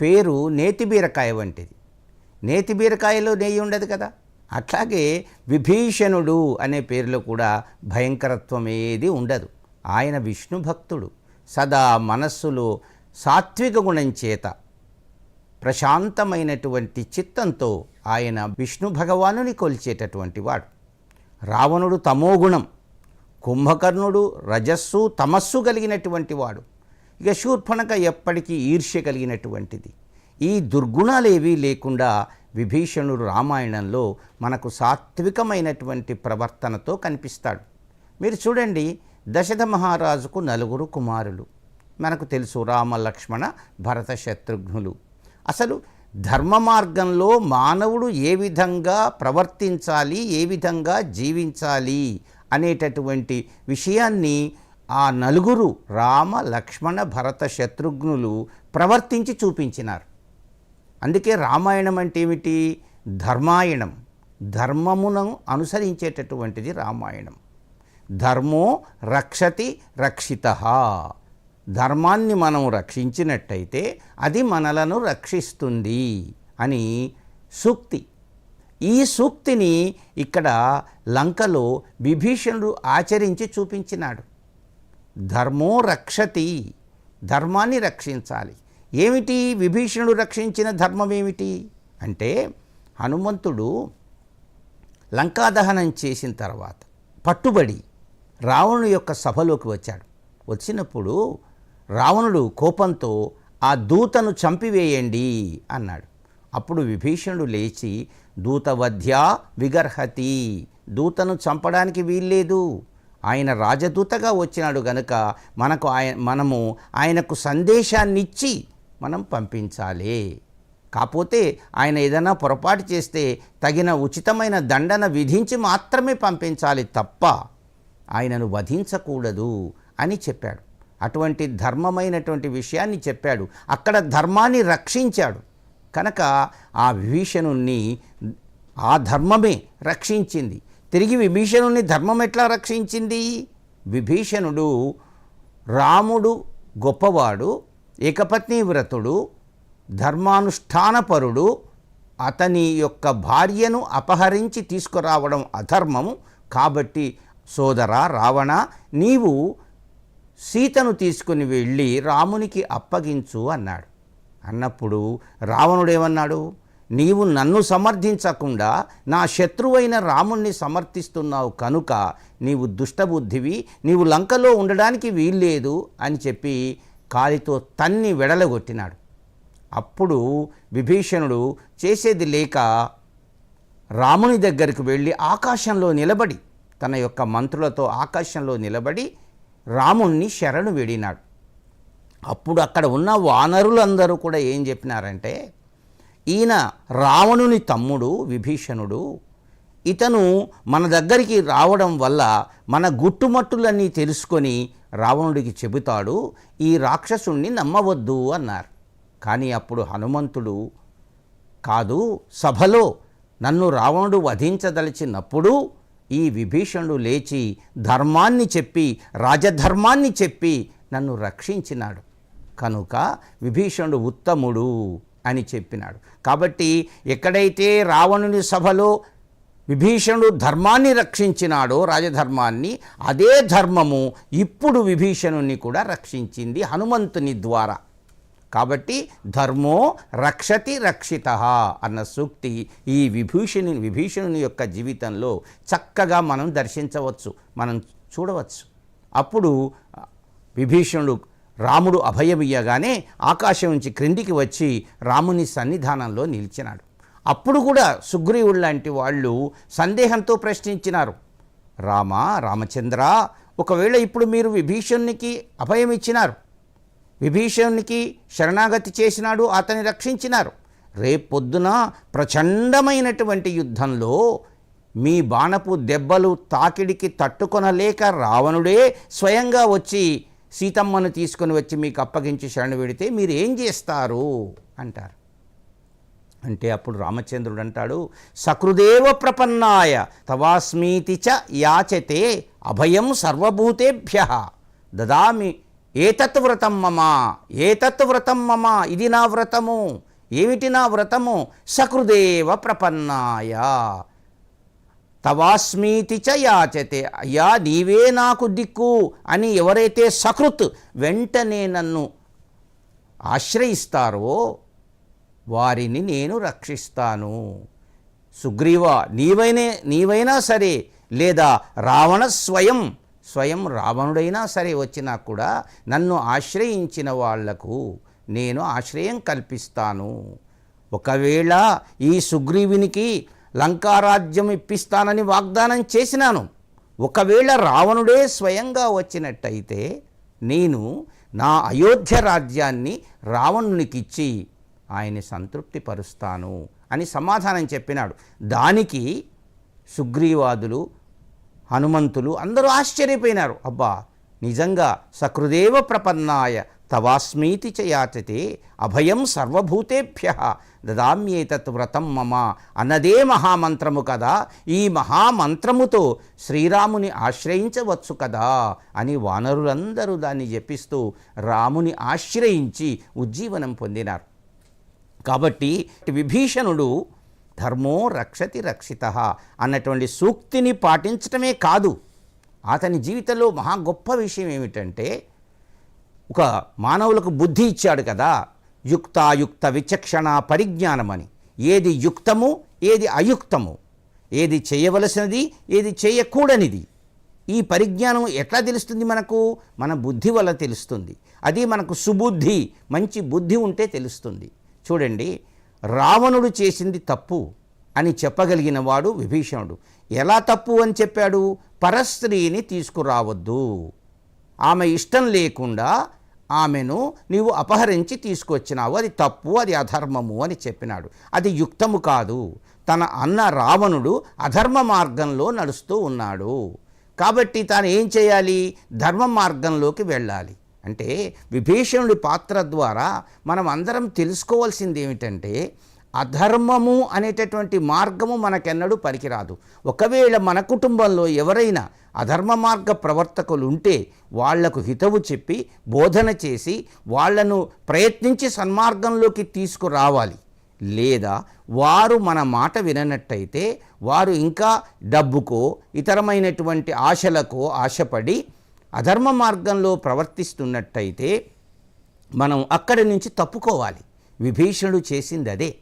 పేరు నేతి బీరకాయ వంటిది. నేతి బీరకాయలో నెయ్యి ఉండదు కదా. అట్లాగే విభీషణుడు అనే పేరులో కూడా భయంకరత్వం ఏది ఉండదు. ఆయన విష్ణు భక్తుడు. సదా మనస్సులో సాత్విక గుణం చేత ప్రశాంతమైనటువంటి చిత్తంతో ఆయన విష్ణు భగవానుని కొలిచేటటువంటి వాడు. రావణుడు తమోగుణం కుంభకర్ణుడు రజస్సు తమస్సు కలిగినటువంటి వాడు. ఇక శూర్పణక ఎప్పటికీ ఈర్ష్య కలిగినటువంటిది. ఈ దుర్గుణాలేవీ లేకుండా విభీషణుడు రామాయణంలో మనకు సాత్వికమైనటువంటి ప్రవర్తనతో కనిపిస్తాడు. మీరు చూడండి దశరథ మహారాజుకు నలుగురు కుమారులు. మనకు తెలుసు రామ లక్ష్మణ భరత శత్రుఘ్నులు. అసలు ధర్మ మార్గంలో మానవుడు ఏ విధంగా ప్రవర్తించాలి ఏ విధంగా జీవించాలి అనేటటువంటి విషయాన్ని ఆ నలుగురు రామ లక్ష్మణ భరత శత్రుఘ్నులు ప్రవర్తించి చూపించినారు. అందుకే రామాయణం అంటే ఏమిటి? ధర్మాయణం. ధర్మమును అనుసరించేటటువంటిది రామాయణం. ధర్మో రక్షతి రక్షిత. ధర్మాన్ని మనం రక్షించినట్టయితే అది మనలను రక్షిస్తుంది అని సూక్తి. ఈ సూక్తిని ఇక్కడ లంకలో విభీషణుడు ఆచరించి చూపించినాడు. ధర్మో రక్షతి ధర్మాన్ని రక్షించాలి. ఏమిటి? విభీషణుడు రక్షించిన ధర్మం ఏమిటి అంటే హనుమంతుడు లంకాదహనం చేసిన తర్వాత పట్టుబడి రావణుని యొక్క సభలోకి వచ్చాడు. వచ్చినప్పుడు రావణుడు కోపంతో ఆ దూతను చంపివేయండి అన్నాడు. అప్పుడు విభీషణుడు లేచి దూతవధ్య విగర్హతి దూతను చంపడానికి వీల్లేదు ఆయన రాజదూతగా వచ్చినాడు గనుక మనకు ఆయన మనము ఆయనకు సందేశాన్నిచ్చి మనం పంపించాలి. కాకపోతే ఆయన ఏదైనా పొరపాటు చేస్తే తగిన ఉచితమైన దండన విధించి మాత్రమే పంపించాలి తప్ప ఆయనను వధించకూడదు అని చెప్పాడు. అటువంటి ధర్మమైనటువంటి విషయాన్ని చెప్పాడు. అక్కడ ధర్మాన్ని రక్షించాడు. కనుక ఆ విభీషణుణ్ణి ఆ ధర్మమే రక్షించింది. తిరిగి విభీషణుని ధర్మం ఎట్లా రక్షించింది? విభీషణుడు రాముడు గొప్పవాడు ఏకపత్ని వ్రతుడు ధర్మానుష్ఠానపరుడు అతని యొక్క భార్యను అపహరించి తీసుకురావడం అధర్మము కాబట్టి సోదర రావణ నీవు సీతను తీసుకుని వెళ్ళి రామునికి అప్పగించు అన్నాడు. అన్నప్పుడు రావణుడు ఏమన్నాడు? నీవు నన్ను సమర్థించకుండా నా శత్రువైన రాముణ్ణి సమర్థిస్తున్నావు కనుక నీవు దుష్టబుద్ధివి నీవు లంకలో ఉండడానికి వీల్లేదు అని చెప్పి కాలితో తన్ని వెడలగొట్టినాడు. అప్పుడు విభీషణుడు చేసేది లేక రాముని దగ్గరికి వెళ్ళి ఆకాశంలో నిలబడి తన యొక్క మంత్రులతో ఆకాశంలో నిలబడి రాముణ్ణి శరణు వేడినాడు. అప్పుడు అక్కడ ఉన్న వానరులందరూ కూడా ఏం చెప్పినారంటే ఈయన రావణుని తమ్ముడు విభీషణుడు. ఇతను మన దగ్గరికి రావడం వల్ల మన గుట్టుమట్టులన్నీ తెలుసుకొని రావణుడికి చెబుతాడు ఈ రాక్షసుణ్ణి నమ్మవద్దు అన్నారు. కానీ అప్పుడు హనుమంతుడు కాదు సభలో నన్ను రావణుడు వధించదలిచినప్పుడు ఈ విభీషణుడు లేచి ధర్మాన్ని చెప్పి రాజధర్మాన్ని చెప్పి నన్ను రక్షించినాడు. కనుక విభీషణుడు ఉత్తముడు. అని చెప్పినాడు. కాబట్టి ఎక్కడైతే రావణుని సభలో విభీషణుడు ధర్మాన్ని రక్షించినాడో రాజధర్మాన్ని అదే ధర్మము ఇప్పుడు విభీషణుని కూడా రక్షించింది హనుమంతుని ద్వారా. కాబట్టి ధర్మో రక్షతి రక్షిత అన్న సూక్తి ఈ విభూషణి విభీషణుని యొక్క జీవితంలో చక్కగా మనం దర్శించవచ్చు మనం చూడవచ్చు. అప్పుడు విభీషణుడు రాముడు అభయమియ్యగానే ఆకాశం నుంచి క్రిందికి వచ్చి రాముని సన్నిధానంలో నిలిచినాడు. అప్పుడు కూడా సుగ్రీవుడు లాంటి వాళ్ళు సందేహంతో ప్రశ్నించినారు. రామ రామచంద్ర ఒకవేళ ఇప్పుడు మీరు విభీషణునికి అభయం ఇచ్చినారు విభీషణునికి శరణాగతి చేసినాడు అతని రక్షించినారు. రేపొద్దున ప్రచండమైనటువంటి యుద్ధంలో మీ బాణపు దెబ్బలు తాకిడికి తట్టుకొనలేక రావణుడే స్వయంగా వచ్చి సీతమ్మను తీసుకొని వచ్చి మీకు అప్పగించి శరణు పెడితే మీరు ఏం చేస్తారు? అంటారు. అంటే అప్పుడు రామచంద్రుడు అంటాడు సకృదేవ ప్రపన్నాయ తవాస్మీతి చ యాచతే అభయం సర్వభూతేభ్య దదామి ఏతత్ వ్రతం మమ ఏతత్ వ్రతం మమ ఇది నా వ్రతము ఏమిటి నా వ్రతము? సకృదేవ ప్రపన్నాయ తవాస్మీతి చ యాచతే. అయ్యా నీవే నాకు దిక్కు అని ఎవరైతే సకృత్ వెంటనే నన్ను ఆశ్రయిస్తారో వారిని నేను రక్షిస్తాను. సుగ్రీవ నీవైనే నీవైనా సరే లేదా రావణ స్వయం స్వయం రావణుడైనా సరే వచ్చినా కూడా నన్ను ఆశ్రయించిన వాళ్ళకు నేను ఆశ్రయం కల్పిస్తాను. ఒకవేళ ఈ సుగ్రీవునికి లంకారాజ్యం ఇప్పిస్తానని వాగ్దానం చేసినాను. ఒకవేళ రావణుడే స్వయంగా వచ్చినట్టయితే నేను నా అయోధ్య రాజ్యాన్ని రావణునికిచ్చి ఆయన్ని సంతృప్తి పరుస్తాను అని సమాధానం చెప్పినాడు. దానికి సుగ్రీవాదులు హనుమంతులు అందరూ ఆశ్చర్యపోయినారు. అబ్బా నిజంగా సకృదేవ ప్రపన్నాయ తవాస్మీతి చ అభయం సర్వభూతేభ్య దదామ్యేతత్ వ్రతం మమ అన్నదే మహామంత్రము కదా ఈ మహామంత్రముతో శ్రీరాముని ఆశ్రయించవచ్చు కదా అని వానరులందరూ దాన్ని జపిస్తూ రాముని ఆశ్రయించి ఉజ్జీవనం పొందినారు. కాబట్టి విభీషణుడు ధర్మో రక్షతి రక్షిత అన్నటువంటి సూక్తిని పాటించటమే కాదు. అతని జీవితంలో మహా గొప్ప విషయం ఏమిటంటే ఒక మానవులకు బుద్ధి ఇచ్చాడు కదా యుక్తాయుక్త విచక్షణ పరిజ్ఞానమని. ఏది యుక్తము ఏది అయుక్తము. ఏది చేయవలసినది ఏది చేయకూడనిది. ఈ పరిజ్ఞానం ఎట్లా తెలుస్తుంది మనకు? మన బుద్ధి వల్ల తెలుస్తుంది. అది మనకు సుబుద్ధి మంచి బుద్ధి ఉంటే తెలుస్తుంది. చూడండి రావణుడు చేసింది తప్పు అని చెప్పగలిగిన వాడు విభీషణుడు. ఎలా తప్పు అని చెప్పాడు? పరస్త్రీని తీసుకురావద్దు. ఆమె ఇష్టం లేకుండా ఆమెను నీవు అపహరించి తీసుకొచ్చినావు. అది తప్పు అది అధర్మము అని చెప్పినాడు. అది యుక్తము కాదు. తన అన్న రావణుడు అధర్మ మార్గంలో నడుస్తూ ఉన్నాడు. కాబట్టి తాను ఏం చేయాలి? ధర్మ మార్గంలోకి వెళ్ళాలి. అంటే విభీషణుడి పాత్ర ద్వారా మనం అందరం తెలుసుకోవాల్సింది ఏమిటంటే అధర్మము అనేటటువంటి మార్గము మనకెన్నడూ పనికిరాదు ఒకవేళ మన కుటుంబంలో ఎవరైనా అధర్మ మార్గ ప్రవర్తకులు ఉంటే వాళ్ళకు హితవు చెప్పి బోధన చేసి వాళ్ళను ప్రయత్నించి సన్మార్గంలోకి తీసుకురావాలి. లేదా వారు మన మాట విననట్టయితే వారు ఇంకా డబ్బుకో ఇతరమైనటువంటి ఆశలకో ఆశపడి అధర్మ మార్గంలో ప్రవర్తిస్తున్నట్టయితే మనం అక్కడి నుంచి తప్పుకోవాలి. విభీషణుడు చేసింది అదే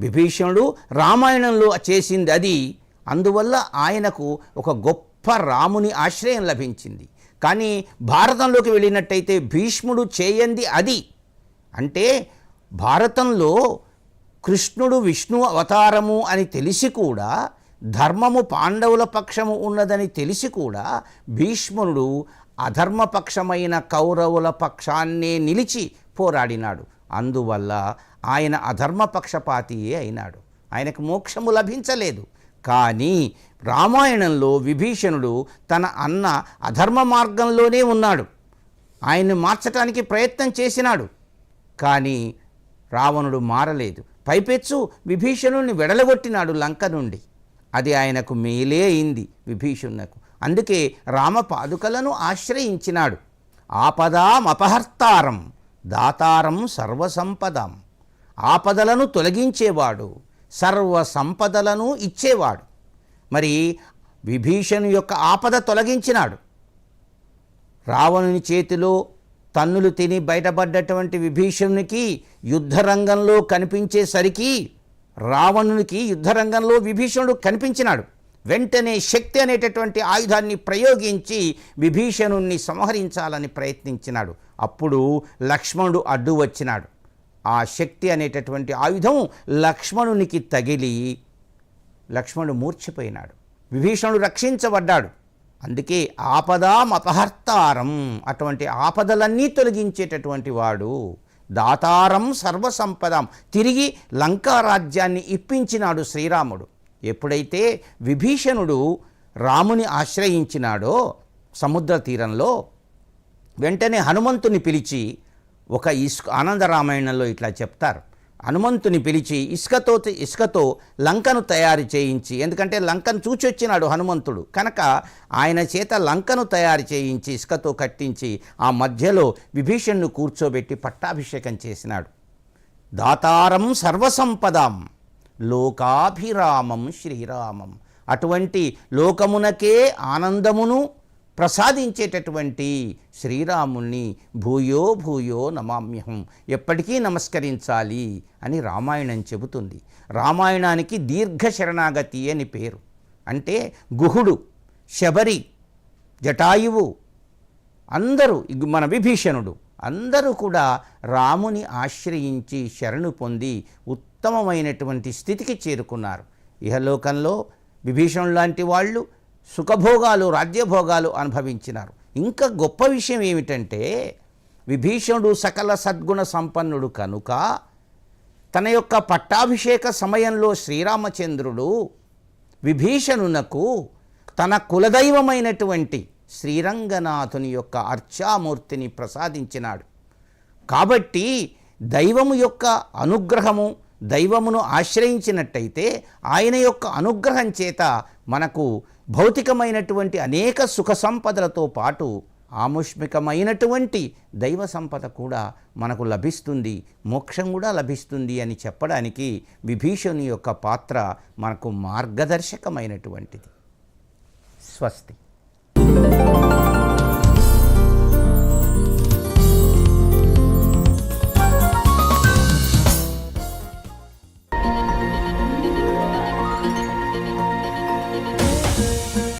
విభీషణుడు రామాయణంలో చేసింది అది. అందువల్ల ఆయనకు ఒక గొప్ప రాముని ఆశ్రయం లభించింది. కానీ భారతంలోకి వెళ్ళినట్టయితే భీష్ముడు చేయంది అది. అంటే భారతంలో కృష్ణుడు విష్ణు అవతారము అని తెలిసి కూడా ధర్మము పాండవుల పక్షము ఉన్నదని తెలిసి కూడా భీష్ముడు అధర్మపక్షమైన కౌరవుల పక్షాన్నే నిలిచి పోరాడినాడు. అందువల్ల ఆయన అధర్మపక్షపాతియే అయినాడు. ఆయనకు మోక్షము లభించలేదు. కానీ రామాయణంలో విభీషణుడు తన అన్న అధర్మ మార్గంలోనే ఉన్నాడు. ఆయన్ని మార్చటానికి ప్రయత్నం చేసినాడు. కానీ రావణుడు మారలేదు. పైపెచ్చు విభీషణుడిని వెడలగొట్టినాడు లంక నుండి. అది ఆయనకు మేలే అయింది విభీషణునకు. అందుకే రామపాదుకలను ఆశ్రయించినాడు. ఆపదామపహర్తారం దాతారం సర్వసంపదం. ఆపదలను తొలగించేవాడు సర్వ సంపదలను ఇచ్చేవాడు. మరి విభీషణు యొక్క ఆపద తొలగించినాడు. రావణుని చేతిలో తన్నులు తిని బయటపడ్డటువంటి విభీషణునికి యుద్ధరంగంలో కనిపించేసరికి రావణునికి యుద్ధరంగంలో విభీషణుడు కనిపించినాడు. వెంటనే శక్తి అనేటటువంటి ఆయుధాన్ని ప్రయోగించి విభీషణుణ్ణి సంహరించాలని ప్రయత్నించినాడు. అప్పుడు లక్ష్మణుడు అడ్డు వచ్చినాడు. ఆ శక్తి అనేటటువంటి ఆయుధం లక్ష్మణునికి తగిలి లక్ష్మణుడు మూర్చిపోయినాడు విభీషణుడు రక్షించబడ్డాడు. అందుకే ఆపదామపహర్తారం అటువంటి ఆపదలన్నీ తొలగించేటటువంటి వాడు దాతారం సర్వసంపదం. తిరిగి లంకా రాజ్యాన్ని ఇప్పించినాడు శ్రీరాముడు. ఎప్పుడైతే విభీషణుడు రాముని ఆశ్రయించినాడో సముద్ర తీరంలో వెంటనే హనుమంతుని పిలిచి ఒక ఇసుక ఆనంద రామాయణంలో ఇట్లా చెప్తారు. హనుమంతుని పిలిచి ఇసుకతో ఇసుకతో లంకను తయారు చేయించి ఎందుకంటే లంకను చూచొచ్చినాడు హనుమంతుడు. కనుక ఆయన చేత లంకను తయారు చేయించి ఇసుకతో కట్టించి ఆ మధ్యలో విభీషణ్ను కూర్చోబెట్టి పట్టాభిషేకం చేసినాడు. దాతారం సర్వసంపదాం లోకాభిరామం శ్రీరామం. అటువంటి లోకమునకే ఆనందమును ప్రసాదించేటటువంటి శ్రీరాముణ్ణి భూయో భూయో నమామ్యహం ఎప్పటికీ నమస్కరించాలి అని రామాయణం చెబుతుంది. రామాయణానికి దీర్ఘ శరణాగతి అని పేరు. అంటే గుహుడు శబరి జటాయువు అందరూ మన విభీషణుడు అందరూ కూడా రాముని ఆశ్రయించి శరణు పొంది ఉత్తమమైనటువంటి స్థితికి చేరుకున్నారు. ఇహలోకంలో విభీషణుడు లాంటి వాళ్ళు సుఖభోగాలు రాజ్యభోగాలు అనుభవించినారు. ఇంకా గొప్ప విషయం ఏమిటంటే విభీషణుడు సకల సద్గుణ సంపన్నుడు కనుక తన యొక్క పట్టాభిషేక సమయంలో శ్రీరామచంద్రుడు విభీషణునకు తన కులదైవమైనటువంటి శ్రీరంగనాథుని యొక్క అర్చామూర్తిని ప్రసాదించినాడు. కాబట్టి దైవము యొక్క అనుగ్రహము దైవమును ఆశ్రయించినట్టయితే ఆయన యొక్క అనుగ్రహం చేత మనకు భౌతికమైనటువంటి అనేక సుఖ సంపదలతో పాటు ఆముష్మికమైనటువంటి దైవ సంపద కూడా మనకు లభిస్తుంది మోక్షం కూడా లభిస్తుంది అని చెప్పడానికి విభీషణుని యొక్క పాత్ర మనకు మార్గదర్శకమైనటువంటిది. స్వస్తి.